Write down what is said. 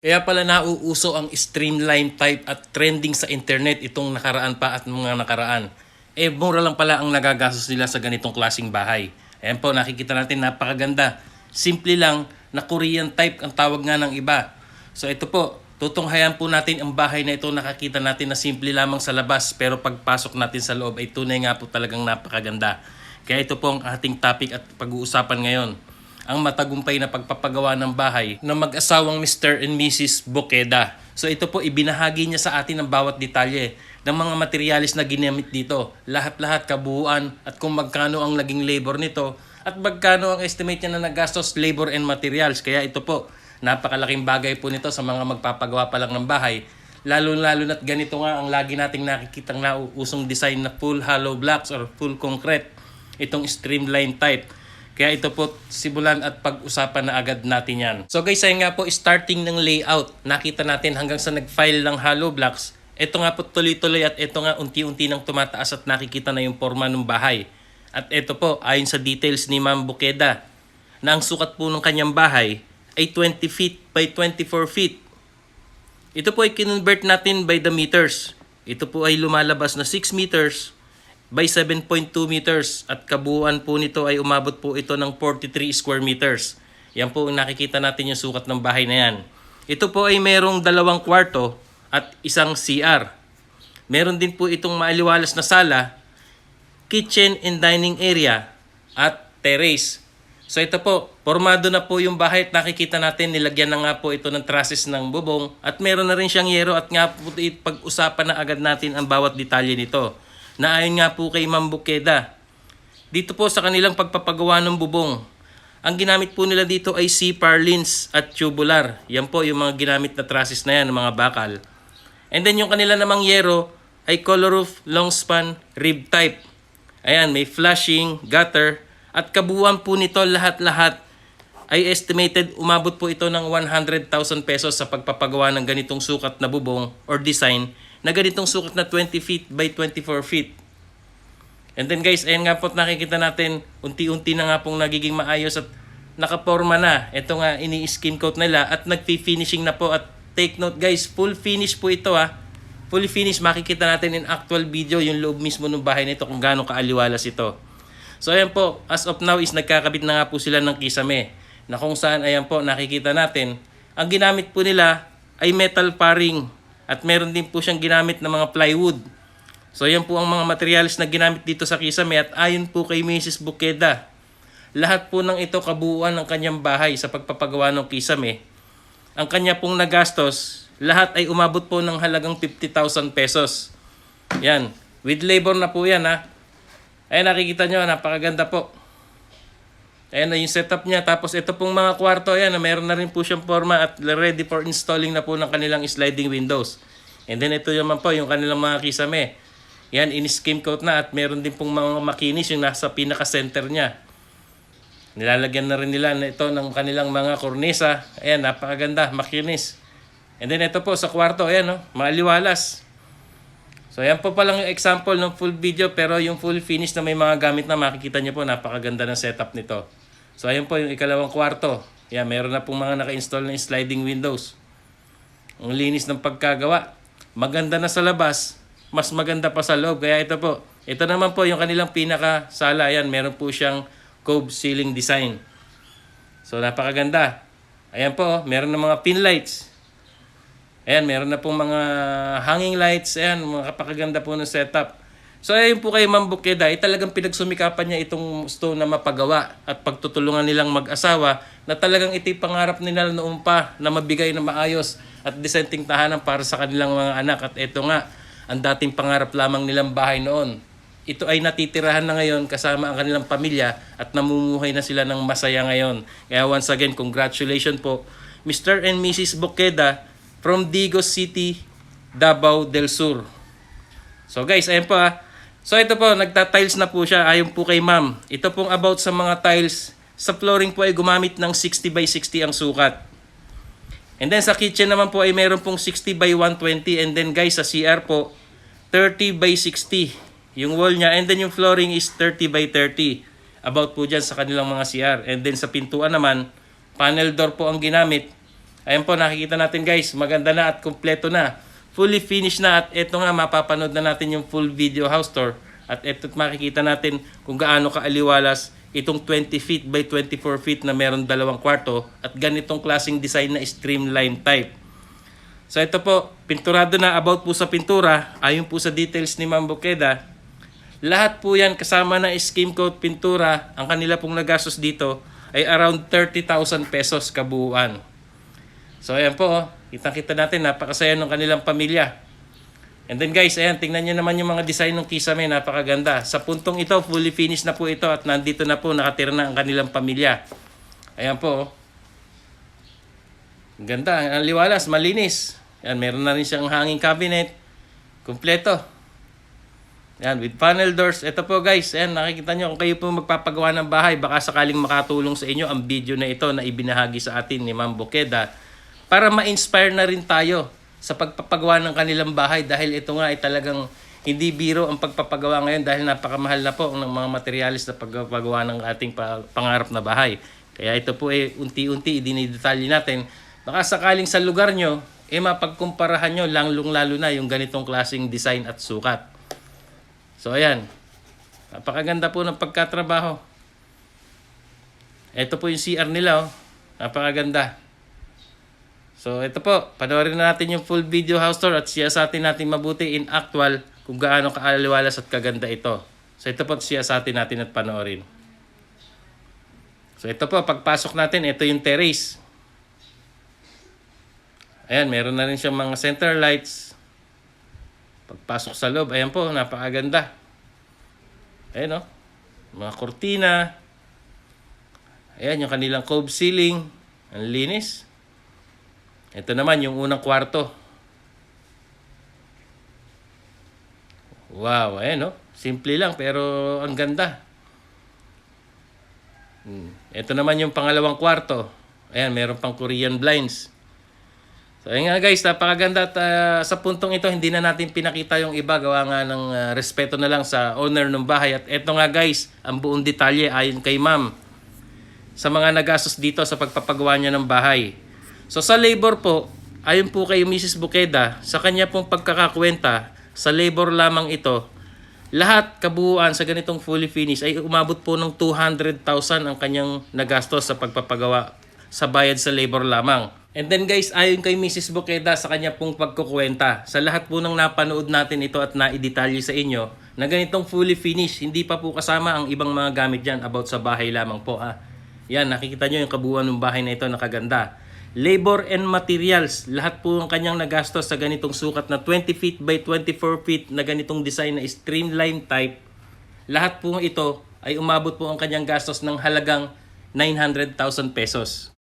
Kaya pala nauuso ang streamline type at trending sa internet itong nakaraan pa at mga nakaraan. Eh, mura lang pala ang nagagastos nila sa ganitong klasing bahay. Ayan po, nakikita natin, napakaganda. Simple lang, na Korean type ang tawag nga ng iba. So ito po, tutunghayan po natin ang bahay na ito. Nakakita natin na simple lamang sa labas, pero pagpasok natin sa loob ay tunay nga po talagang napakaganda. Kaya ito po ang ating topic at pag-uusapan ngayon ang matagumpay na pagpapagawa ng bahay ng mag-asawang Mr. and Mrs. Bukeda. So ito po, ibinahagi niya sa atin ang bawat detalye ng mga materialis na ginamit dito. Lahat-lahat, kabuuan, at kung magkano ang naging labor nito, at magkano ang estimate niya na nagastos labor and materials. Kaya ito po, napakalaking bagay po nito sa mga magpapagawa pa lang ng bahay. Lalo-lalo na't ganito nga ang lagi nating nakikitang nauusong design na full hollow blocks or full concrete. Itong streamline type. Kaya ito po simulan at pag-usapan na agad natin yan. So guys, ayun nga po starting ng layout. Nakita natin hanggang sa nag-file ng hollow blocks. Ito nga po tuloy-tuloy at ito nga unti-unti nang tumataas at nakikita na yung forma ng bahay. At ito po, ayon sa details ni Ma'am Bukeda, na ang sukat po ng kanyang bahay ay 20 feet by 24 feet. Ito po ay kinonvert natin by the meters. Ito po ay lumalabas na 6 meters by 7.2 meters at kabuuan po nito ay umabot po ito ng 43 square meters. Yan po ang nakikita natin yung sukat ng bahay na yan. Ito po ay merong dalawang kwarto at isang CR. Meron din po itong maaliwalas na sala, kitchen and dining area at terrace. So ito po, formado na po yung bahay at nakikita natin nilagyan na nga po ito ng trusses ng bubong at meron na rin siyang yero at nga po pag-usapan na agad natin ang bawat detalye nito. Na ayon nga po kay Ma'am Bukeda, dito po sa kanilang pagpapagawa ng bubong, ang ginamit po nila dito ay C-par at tubular. Yan po yung mga ginamit na trusses na yan, mga bakal. And then yung kanila namang yero ay color roof long span rib type. Ayan, may flashing, gutter, at kabuuan po nito lahat-lahat ay estimated umabot po ito ng 100,000 pesos sa pagpapagawa ng ganitong sukat na bubong or design na ganitong sukat na 20 feet by 24 feet. And then guys, ayan nga po nakikita natin, unti-unti na nga pong nagiging maayos at nakaporma na. Ito nga, ini-skim coat nila at nagfi-finishing na po. At take note guys, full finish po ito ha. Full finish, makikita natin in actual video yung loob mismo ng bahay nito kung gaano kaaliwalas ito. So ayan po, as of now is nagkakabit na nga po sila ng kisame. Na kung saan, ayan po, nakikita natin, ang ginamit po nila ay metal paring. At meron din po siyang ginamit na mga plywood. So yan po ang mga materials na ginamit dito sa Kisame at ayon po kay Mrs. Bukeda, lahat po ng ito kabuuan ng kanyang bahay sa pagpapagawa ng Kisame. Ang kanya pong nagastos, lahat ay umabot po ng halagang 50,000 pesos. Yan, with labor na po yan ha. Ayan nakikita nyo, napakaganda po. Ayan na yung setup niya. Tapos ito pong mga kwarto, ayan, meron na rin po siyang forma at ready for installing na po ng kanilang sliding windows. And then ito naman po yung kanilang mga kisame. Yan, in-skim coat na at meron din pong mga makinis yung nasa pinaka-center niya. Nilalagyan na rin nila ito ng kanilang mga kornisa. Ayan, napakaganda, makinis. And then ito po sa kwarto, ayan, no, maaliwalas. So yan po palang yung example ng full video pero yung full finish na may mga gamit na makikita niyo po napakaganda ng setup nito. So ayan po yung ikalawang kwarto. Yan, meron na pong mga naka-install na sliding windows. Ang linis ng pagkagawa. Maganda na sa labas, mas maganda pa sa loob. Kaya ito po, ito naman po yung kanilang pinaka sala. Ayan, meron po siyang cove ceiling design. So napakaganda. Ayan po, oh, meron na mga pin lights. Ayan, meron na pong mga hanging lights. Ayan, mga kapakaganda po ng setup. So ayun po kay Ma'am Bukeda, ay talagang pinagsumikapan niya itong stone na mapagawa at pagtutulungan nilang mag-asawa na talagang ito'y pangarap nila noon pa na mabigay na maayos at dissenting tahanan para sa kanilang mga anak. At ito nga, ang dating pangarap lamang nilang bahay noon. Ito ay natitirahan na ngayon kasama ang kanilang pamilya at namumuhay na sila ng masaya ngayon. Kaya once again, congratulations po Mr. and Mrs. Bukeda from Digos City, Davao del Sur. So guys, ayan po ah. So ito po, nagta-tiles na po siya ayon po kay ma'am. Ito pong about sa mga tiles. Sa flooring po ay gumamit ng 60 by 60 ang sukat. And then sa kitchen naman po ay meron pong 60 by 120. And then guys, sa CR po, 30 by 60 yung wall niya. And then yung flooring is 30 by 30. About po dyan sa kanilang mga CR. And then sa pintuan naman, panel door po ang ginamit. Ayan po, nakikita natin guys, maganda na at kumpleto na. Fully finished na at ito nga, mapapanood na natin yung full video house tour. At ito makikita natin kung gaano kaaliwalas itong 20 feet by 24 feet na meron dalawang kwarto at ganitong klaseng design na streamline type. So ito po, pinturado na about po sa pintura, ayon po sa details ni Ma'am Bukeda. Lahat po yan kasama na skim coat pintura, ang kanila pong nagastos dito ay around 30,000 pesos kabuuan. So ayan po, oh. kitang-kita natin, napakasaya ng kanilang pamilya. And then guys, ayan, tingnan nyo naman yung mga design ng kisame, napakaganda. Sa puntong ito, fully finished na po ito at nandito na po, nakatira na ang kanilang pamilya. Ayan po, oh. Ganda, ang liwalas, malinis. Yan, meron na rin siyang hanging cabinet. Kompleto. Yan, with panel doors. Ito po guys, ayan, nakikita nyo kung kayo po magpapagawa ng bahay, baka sakaling makatulong sa inyo ang video na ito na ibinahagi sa atin ni Ma'am Bukeda para ma-inspire na rin tayo sa pagpapagawa ng kanilang bahay dahil ito nga ay talagang hindi biro ang pagpapagawa ngayon dahil napakamahal na po ng mga materialis na pagpapagawa ng ating pa- pangarap na bahay. Kaya ito po ay unti-unti idinidetalye natin. Baka sakaling sa lugar nyo, eh mapagkumparahan nyo langlong lalo na yung ganitong klaseng design at sukat. So ayan, napakaganda po ng pagkatrabaho. Ito po yung CR nila, oh. napakaganda. So ito po, panoorin na natin yung full video house tour at siya sa atin natin mabuti in actual kung gaano kaaliwalas at kaganda ito. So ito po siya sa atin natin at panoorin. So ito po, pagpasok natin, ito yung terrace. Ayan, meron na rin siyang mga center lights. Pagpasok sa loob, ayan po, napakaganda. Ayan o, mga kortina. Ayan, yung kanilang cove ceiling. Ang linis. Ito naman, yung unang kwarto. Wow, ayan o. Simple lang, pero ang ganda. Hmm. Ito naman yung pangalawang kwarto. Ayan, meron pang Korean blinds. So ayun nga guys, napakaganda at ah, sa puntong ito hindi na natin pinakita yung iba gawa nga ng ah, respeto na lang sa owner ng bahay at eto nga guys, ang buong detalye ayon kay ma'am sa mga nagastos dito sa pagpapagawa niya ng bahay. So sa labor po, ayon po kay Mrs. Bukeda, sa kanya pong pagkakakwenta, sa labor lamang ito, lahat kabuuan sa ganitong fully finished ay umabot po ng 200,000 ang kanyang nagastos sa pagpapagawa sa bayad sa labor lamang. And then guys, ayon kay Mrs. Bukeda sa kanya pong pagkukwenta, sa lahat po ng napanood natin ito at naidetalye sa inyo, na ganitong fully finished, hindi pa po kasama ang ibang mga gamit dyan about sa bahay lamang po ha. Yan, nakikita nyo yung kabuuan ng bahay na ito nakaganda. Labor and materials, lahat po ang kanyang nagastos sa ganitong sukat na 20 feet by 24 feet na ganitong design na streamline type. Lahat po ito ay umabot po ang kanyang gastos ng halagang 900,000 pesos.